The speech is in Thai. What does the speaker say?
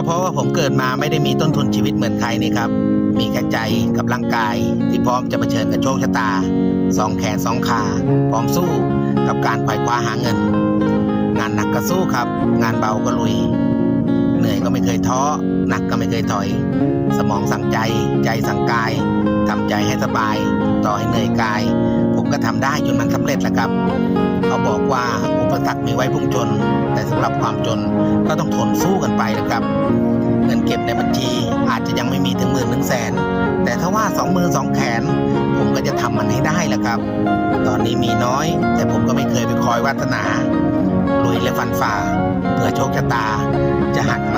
ก็เพราะว่าผมเกิดมาไม่ได้มีต้นทุนชีวิตเหมือนใครนี่ครับ มีแค่ใจกับร่างกาย ที่พร้อมจะเผชิญกับโชคชะตาสองแขนสองขาพร้อมสู้กับการไขว่คว้าหาเงิน งานหนักก็สู้ครับ งานเบาก็ลุย เหนื่อยก็ไม่เคยท้อหนักก็ไม่เคยถอย สมองสั่งใจใจสั่งกายทำใจให้สบาย ต่อให้เหนื่อยกาย ผมก็ทำได้จนมันสำเร็จแล้วครับ ตักมีไว้พุ่งจน แต่สำหรับความจนก็ต้องทนสู้กันไปนะครับ เงินเก็บในบัญชีอาจจะยังไม่มีถึงหมื่นถึงแสน แต่ถ้าว่าสองมือสองแขน ผมก็จะทำมันให้ได้แหละครับ ตอนนี้มีน้อย แต่ผมก็ไม่เคยไปคอยวาสนาลุยและฟันฝ่า เพื่อโชคชะตาจะหักมา